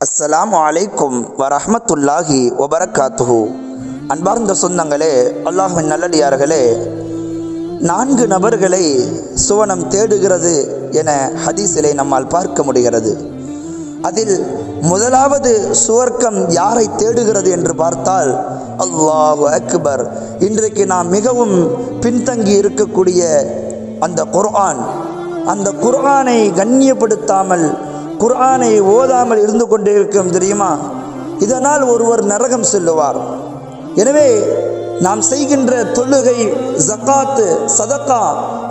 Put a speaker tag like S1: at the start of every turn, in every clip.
S1: அஸ்லாம் வலைக்கும் வரஹமத்துல்லாஹி வபரகாத்துஹு அன்பார்ந்த சொந்தங்களே அல்லாஹின் நல்லடியார்களே நான்கு நபர்களை சுவனம் தேடுகிறது என ஹதீஸிலே நம்மால் பார்க்க முடிகிறது. அதில் முதலாவது சுவர்க்கம் யாரை தேடுகிறது என்று பார்த்தால் அல்லாஹு அக்பர். இன்றைக்கு நாம் மிகவும் பின்தங்கி இருக்கக்கூடிய அந்த குர்ஆன். அந்த குர்ஆனை கண்ணியப்படுத்தாமல் குர்ஆனை ஓதாமல் இருந்து கொண்டே இருக்கும் தெரியுமா? இதனால் ஒருவர் நரகம் செல்லுவார். எனவே நாம் செய்கின்ற தொழுகை ஜக்காத்து சதக்கா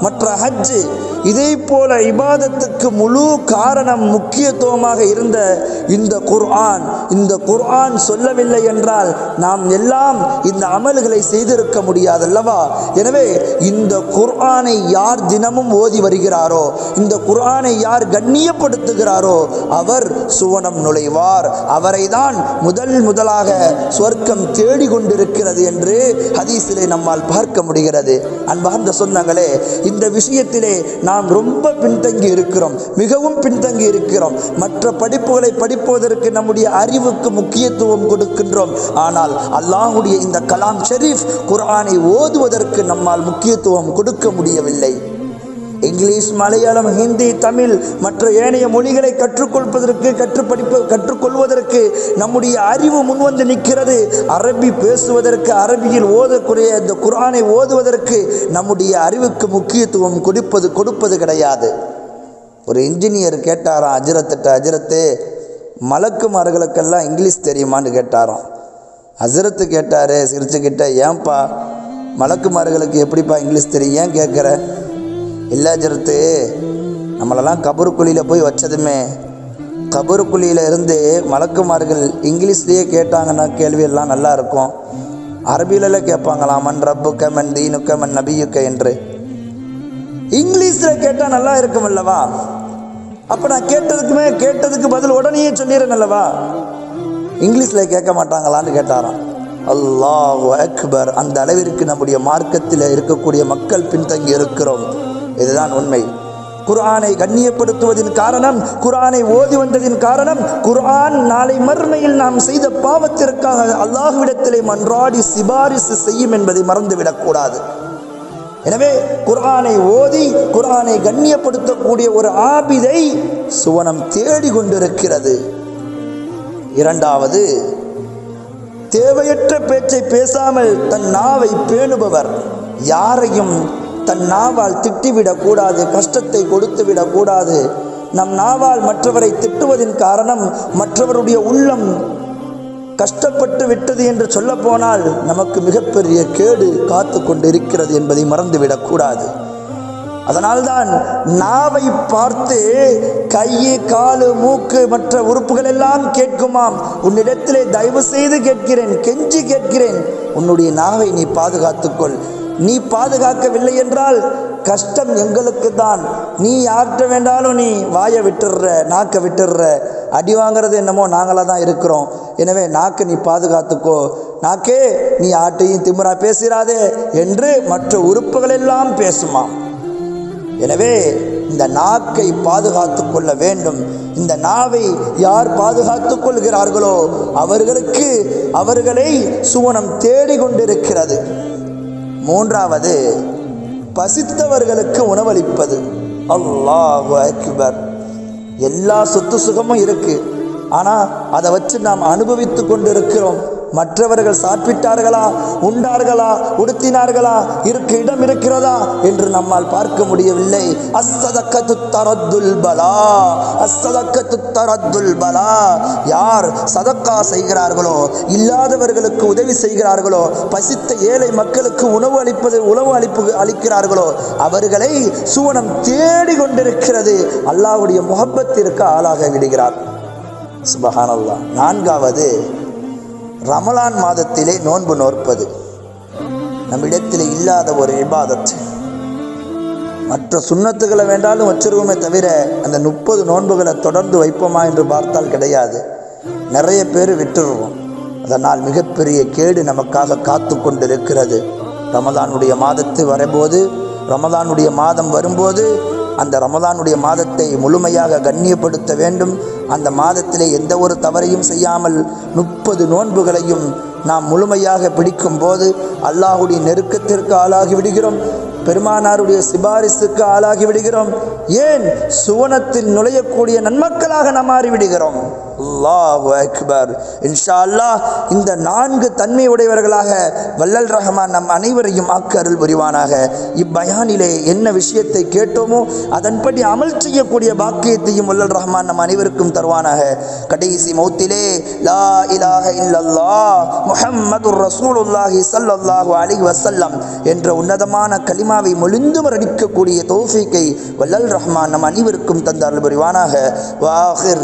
S1: மற்ற ஹஜ்ஜு இதே போல இபாதத்துக்கு முழு காரணம் முக்கியத்துவமாக இருந்த இந்த குர்ஆன். இந்த குர்ஆன் சொல்லவில்லை என்றால் நாம் எல்லாம் இந்த அமல்களை செய்திருக்க முடியாதல்லவா? எனவே இந்த குர்ஆனை யார் தினமும் ஓதி வருகிறாரோ இந்த குர்ஆனை யார் கண்ணியப்படுத்துகிறாரோ அவர் சுவனம் நுழைவார். அவரை தான் முதல் முதலாக சொர்க்கம் தேடிக்கொண்டிருக்கிறது என்று ஹதீஸிலே நம்மால் பார்க்க முடிகிறது. அன்பார்ந்த சொந்தங்களே இந்த விஷயத்திலே நாம் ரொம்ப பின்தங்கி இருக்கிறோம். மிகவும் பின்தங்கி இருக்கிறோம். மற்ற படிப்புகளை படிப்பதற்கு நம்முடைய அறிவுக்கு முக்கியத்துவம் கொடுக்கின்றோம். ஆனால் அல்லாஹுடைய இந்த கலாம் ஷெரீஃப் குரானை ஓதுவதற்கு நம்மால் முக்கியத்துவம் கொடுக்க முடியவில்லை. இங்கிலீஷ் மலையாளம் ஹிந்தி தமிழ் மற்ற ஏனைய மொழிகளை கற்றுக்கொள்வதற்கு கற்றுப்படிப்பு கற்றுக்கொள்வதற்கு நம்முடைய அறிவு முன்வந்து நிற்கிறது. அரபி பேசுவதற்கு அரபியில் ஓதக்கூடிய இந்த குரானை ஓதுவதற்கு நம்முடைய அறிவுக்கு முக்கியத்துவம் கொடுப்பது கொடுப்பது கிடையாது. ஒரு இன்ஜினியர் கேட்டாராம் அஜரத்திட்ட அஜரத்து மலக்குமார்களுக்கெல்லாம் இங்கிலீஷ் தெரியுமான்னு கேட்டாராம். அஜரத்து கேட்டார் சிரிச்சுக்கிட்ட ஏன்பா மலக்குமார்களுக்கு எப்படிப்பா இங்கிலீஷ் தெரியும்? ஏன் கேட்குற? இல்லை அஜரத்து நம்மளெல்லாம் கபருக்குழியில் போய் வச்சதுமே கபருக்குழியில் இருந்து மலக்குமார்கள் இங்கிலீஷ்லேயே கேட்டாங்கன்னா கேள்வியெல்லாம் நல்லா இருக்கும் அரபியிலலாம் கேட்பாங்களாம் மண் ரப்புக்க மன் தீனுக்க மன் நபியுக்க என்று. இங்கிலீஷில் கேட்டால் நல்லா இருக்கும் அல்லவா? அப்போ நான் கேட்டதுக்குமே கேட்டதுக்கு பதில் உடனே சொல்லிடுறேன் அல்லவா? இங்கிலீஷில் கேட்க மாட்டாங்களான்னு கேட்டாராம். அல்லாஹ் அக்பர் அந்த அளவிற்கு நம்முடைய மார்க்கத்தில் இருக்கக்கூடிய மக்கள் பின்தங்கி இருக்கிறோம். இதுதான் உண்மை. குர்ஆனை கண்ணியப்படுத்துவதின் காரணம் குர்ஆனை ஓதி வந்ததின் காரணம் குர்ஆன் நாளை மறுமையில் நாம் செய்த பாவத்திற்காக அல்லாஹ்விடத்திலே மன்றாடி சிபாரிசு செய்யும் என்பதை மறந்துவிடக்கூடாது. எனவே குர்ஆனை ஓதி குர்ஆனை கண்ணியப்படுத்தக்கூடிய ஒரு ஆபிதை சுவனம் தேடிக்கொண்டிருக்கிறது. இரண்டாவது தேவையற்ற பேச்சை பேசாமல் தன் நாவை பேணுபவர் யாரையும் தன் நாவால் திட்டிவிடக்கூடாது கஷ்டத்தை கொடுத்துவிடக்கூடாது. நம் நாவால் மற்றவரை திட்டுவதின் காரணம் மற்றவருடைய உள்ளம் கஷ்டப்பட்டு விட்டது என்று சொல்லப்போனால் நமக்கு மிகப்பெரிய கேடு காத்து கொண்டிருக்கிறது என்பதை மறந்துவிடக்கூடாது. அதனால்தான் நாவை பார்த்து கையு காலு மூக்கு மற்ற உறுப்புகள் எல்லாம் கேட்குமாம். உன்னிடத்திலே தயவு செய்து கேட்கிறேன் கெஞ்சி கேட்கிறேன். உன்னுடைய நாவை நீ பாதுகாத்துக்கொள் நீ பாதுகாக்கவில்லை என்றால் கஷ்டம் எங்களுக்கு தான் நீ யார்கிட்ட வேண்டாலும் நீ வாயை விட்டுடுற நாக்கை விட்டுடுற. அடி வாங்குறது என்னமோ நாங்களாக தான் இருக்கிறோம். எனவே நாக்கை நீ பாதுகாத்துக்கோ. நாக்கே நீ ஆட்டையும் திமுறா பேசிடாதே என்று மற்ற உறுப்புகளெல்லாம் பேசுமாம். எனவே இந்த நாக்கை பாதுகாத்து கொள்ள வேண்டும். இந்த நாவை யார் பாதுகாத்து கொள்கிறார்களோ அவர்களுக்கு அவர்களை சுவனம் தேடிக்கொண்டிருக்கிறது மூன்றாவது பசித்தவர்களுக்கு உணவளிப்பது. அல்லாஹு அக்பர். எல்லா சொத்து சுகமும் இருக்கு. ஆனால் அதை வச்சு நாம் அனுபவித்து கொண்டிருக்கிறோம். மற்றவர்கள் சாப்பிட்டார்களா உண்டார்களா உடுத்தினார்களா இருக்க இடம் இருக்கிறதா என்று நம்மால் பார்க்க முடியவில்லை. அஸ்ததக்கத்து தரத்துல் பலா அஸ்ததக்கத்து தரத்துல் பலா. யார் சதக்கா செய்கிறார்களோ இல்லாதவர்களுக்கு உதவி செய்கிறார்களோ பசித்த ஏழை மக்களுக்கு உணவு அளிப்பது உணவு அளிப்பு அளிக்கிறார்களோ அவர்களை சுவனம் தேடி கொண்டிருக்கிறது அல்லாஹ்வுடைய முகப்பத்திற்கு ஆளாக விடுகிறார். சுபஹானல்லா நான்காவது ரமலான் மாதத்திலே நோன்பு நோற்பது. நம்மிடத்தில் இல்லாத ஒரு இபாதத். மற்ற சுண்ணத்துகளை வேண்டாலும் வச்சிருவோமே தவிர அந்த முப்பது நோன்புகளை தொடர்ந்து வைப்போமா என்று பார்த்தால் கிடையாது. நிறைய பேர் விட்டுருவோம். அதனால் மிகப்பெரிய கேடு நமக்காக காத்து கொண்டிருக்கிறது. ரமதானுடைய மாதத்து வரும்போது ரமதானுடைய மாதம் வரும்போது அந்த ரமதானுடைய மாதத்தை முழுமையாக கண்ணியப்படுத்த வேண்டும். அந்த மாதத்திலே எந்த ஒரு தவறையும் செய்யாமல் முப்பது நோன்புகளையும் நாம் முழுமையாக பிடிக்கும் போது அல்லாஹுடைய நெருக்கத்திற்கு ஆளாகி விடுகிறோம். பெருமானாருடைய சிபாரிசுக்கு ஆளாகி விடுகிறோம். ஏன்? சுவனத்தில் நுழையக்கூடிய நன்மக்களாக நாம் மாறிவிடுகிறோம். அல்லாஹ் அக்பர் இன்ஷா அல்லாஹ் இந்த நான்கு தன்மை உடையவர்களாக வல்லல் ரஹ்மான் நம் அனைவரையும் ஆக்கு அருள் புரிவானாக. இப்பயானிலே என்ன விஷயத்தை கேட்டோமோ அதன்படி அமல் செய்யக்கூடிய பாக்கியத்தையும் வல்லல் ரஹ்மான் நம் அனைவருக்கும் தருவானாக. கடைசி மௌத்திலே லா இலாக இல்லல்லா முஹம்மது ரசூலுல்லாஹி சல்லல்லாஹு அலி வசல்லம் என்ற உன்னதமான கலிமாவை மொழிந்து மரணிக்கக்கூடிய தோஃபிக்கை வல்லல் ரஹ்மான் நம் அனைவருக்கும் தந்த அருள் புரிவானாக. வாஹிர்